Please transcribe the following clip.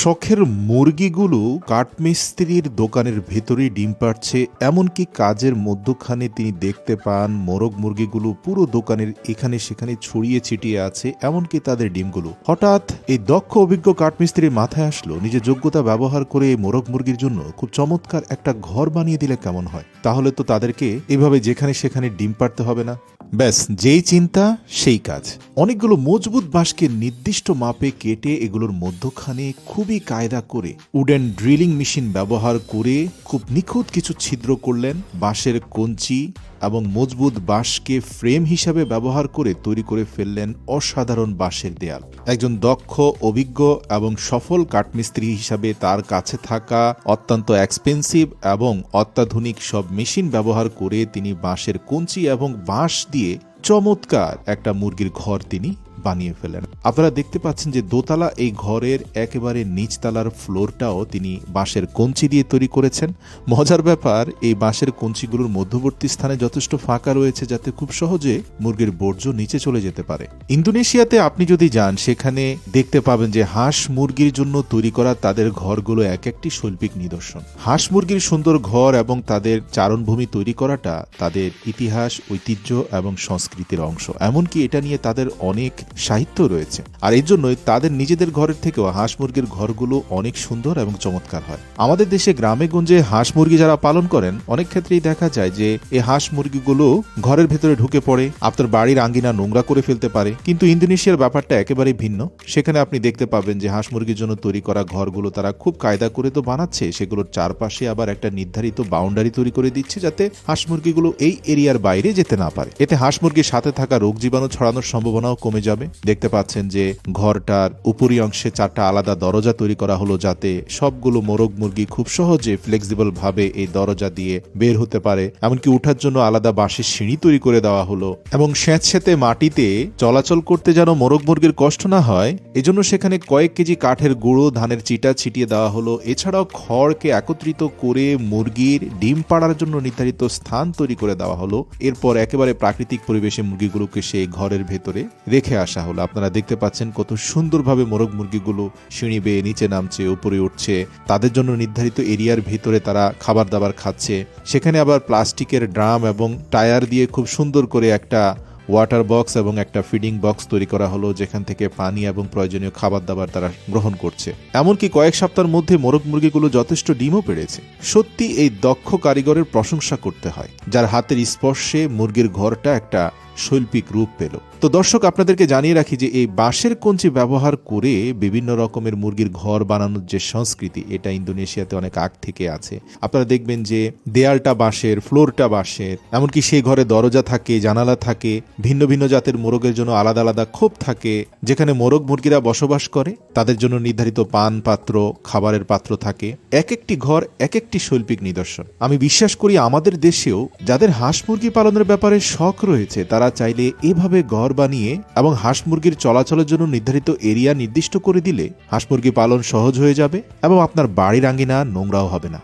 শখের মুরগিগুলো কাঠমিস্ত্রির দোকানের ভেতরেই ডিম পাড়ছে, এমনকি কাজের মধ্যখানে তিনি দেখতে পান মোরগ মুরগিগুলো পুরো দোকানের এখানে সেখানে ছড়িয়ে ছিটিয়ে আছে, এমনকি তাদের ডিমগুলো। হঠাৎ এই দক্ষ অভিজ্ঞ কাঠমিস্ত্রির মাথায় আসলো, নিজের যোগ্যতা ব্যবহার করে এই মোরগ মুরগির জন্য খুব চমৎকার একটা ঘর বানিয়ে দিলে কেমন হয়? তাহলে তো তাদেরকে এভাবে যেখানে সেখানে ডিম পাড়তে হবে না। ব্যাস, যেই চিন্তা, সেই কাজ। অনেকগুলো মজবুত বাঁশকে নির্দিষ্ট মাপে কেটে এগুলোর মধ্যখানে খুবই কায়দা করে উডেন ড্রিলিং মেশিন ব্যবহার করে খুব নিখুঁত কিছু ছিদ্র করলেন বাঁশের কঞ্চি এবং মজবুত বাঁশকে ফ্রেম হিসাবে ব্যবহার করে তৈরি করে ফেললেন অসাধারণ বাঁশের দেয়াল। একজন দক্ষ, অভিজ্ঞ এবং সফল কাঠমিস্ত্রি হিসাবে তার কাছে থাকা অত্যন্ত এক্সপেন্সিভ এবং অত্যাধুনিক সব মেশিন ব্যবহার করে তিনি বাঁশের কঞ্চি এবং বাঁশ দিয়ে চমৎকার একটা মুরগির ঘর তিনি বানিয়ে ফেলেন। আপনারা দেখতে পাচ্ছেন যে দোতলা এই ঘরের একেবারে নিচতলার ফ্লোরটাও তিনি বাঁশের কঞ্চি দিয়ে তৈরি করেছেন। মজার ব্যাপার, এই বাঁশের কঞ্চিগুলোর মধ্যবর্তী স্থানে যথেষ্ট ফাঁকা রয়েছে যাতে খুব সহজে মুরগির বর্জ্য নিচে চলে যেতে পারে। ইন্দোনেশিয়াতে আপনি যদি যান, সেখানে দেখতে পাবেন যে হাঁস মুরগির জন্য তৈরি করা তাদের ঘরগুলো এক একটি শৈল্পিক নিদর্শন। হাঁস মুরগির সুন্দর ঘর এবং তাদের চারণভূমি তৈরি করাটা তাদের ইতিহাস, ঐতিহ্য এবং সংস্কৃতির অংশ। এমনকি এটা নিয়ে তাদের অনেক সাহিত্য রয়েছে। আর এই জন্যই তাদের নিজেদের ঘরের থেকেও হাঁস মুরগির ঘরগুলো অনেক সুন্দর এবং চমৎকার হয়। আমাদের দেশে গ্রামে গঞ্জে হাঁস মুরগি যারা পালন করেন, অনেক ক্ষেত্রেই দেখা যায় যে এই হাঁস মুরগিগুলো ঘরের ভেতরে ঢুকে পড়ে, আপনার বাড়ির আঙ্গিনা নোংরা করে ফেলতে পারে। কিন্তু ইন্দোনেশিয়ার ব্যাপারটা একেবারেই ভিন্ন। সেখানে আপনি দেখতে পাবেন যে হাঁস মুরগির জন্য তৈরি করা ঘরগুলো তারা খুব কায়দা করে তো বানাচ্ছে, সেগুলোর চারপাশে আবার একটা নির্ধারিত বাউন্ডারি তৈরি করে দিচ্ছে যাতে হাঁস মুরগিগুলো এই এরিয়ার বাইরে যেতে না পারে। এতে হাঁস মুরগির সাথে থাকা রোগ জীবাণু ছড়ানোর সম্ভাবনাও কমে যাবে। দেখতে পাচ্ছেন যে ঘরটার উপরি অংশে চারটা আলাদা দরজা তৈরি করা হলো যাতে সবগুলো মোরগ মুরগি খুব সহজে ফ্লেক্সিবল ভাবে এই দরজা দিয়ে বের হতে পারে। এমনকি উঠার জন্য আলাদা বাঁশের সিঁড়ি তৈরি করে দেওয়া হলো। এবং স্যাঁতস্যাঁতে মাটিতে চলাচল করতে যেন মোরগ মুরগির কষ্ট না হয়, এজন্য সেখানে কয়েক কেজি কাঠের গুঁড়ো, ধানের চিটা ছিটিয়ে দেওয়া হলো। এছাড়াও খড়কে একত্রিত করে মুরগির ডিম পাড়ার জন্য নির্ধারিত স্থান তৈরি করে দেওয়া হলো। এরপর একেবারে প্রাকৃতিক পরিবেশে মুরগিগুলোকে সেই ঘরের ভেতরে রেখে আসা হলো আপনারা দেখতে পাচ্ছেন কত সুন্দরভাবে মোরগ মুরগিগুলো সিঁড়ি বেয়ে নিচে নামছে, উপরে উঠছে। তাদের জন্য নির্ধারিত এরিয়ার ভিতরে তারা খাবার দাবার খাচ্ছে। সেখানে আবার প্লাস্টিকের ড্রাম এবং টায়ার দিয়ে খুব সুন্দর করে একটা ওয়াটার বক্স এবং একটা ফিডিং বক্স তৈরি করা হলো, যেখান থেকে পানি এবং প্রয়োজনীয় খাবার দাবার তারা গ্রহণ করছে। এমনকি কয়েক সপ্তাহের মধ্যে মোরগ মুরগিগুলো যথেষ্ট ডিমও পেড়েছে। সত্যি এই দক্ষ কারিগরের প্রশংসা করতে হয়, যার হাতের স্পর্শে মুরগির ঘরটা একটা শৈল্পিক রূপ পেল। তো দর্শক, আপনাদেরকে জানিয়ে রাখি যে এই বাঁশের কঞ্চি ব্যবহার করে বিভিন্ন রকমের মুরগির ঘর বানানোর যে সংস্কৃতি, এটা ইন্দোনেশিয়াতে অনেক আগ থেকে আছে। আপনারা দেখবেন যে দেয়ালটা বাঁশের, ফ্লোরটা বাঁশের, এমনকি সেই ঘরে দরজা থাকে, জানালা থাকে, ভিন্ন ভিন্ন জাতের মোরগের জন্য আলাদা আলাদা খোপ থাকে, যেখানে মোরগ মুরগিরা বসবাস করে, তাদের জন্য নির্ধারিত পান পাত্র খাবারের পাত্র থাকে এক একটি ঘর এক একটি শৈল্পিক নিদর্শন। আমি বিশ্বাস করি আমাদের দেশেও যাদের হাঁস মুরগি পালনের ব্যাপারে শখ রয়েছে তারা চাইলে এভাবে ঘর বানিয়ে এবং হাঁস মুরগির চলাচলের জন্য নির্ধারিত এরিয়া নির্দিষ্ট করে দিলে হাঁস মুরগি পালন সহজ হয়ে যাবে এবং আপনার বাড়ির আঙ্গিনা নোংরাও হবে না।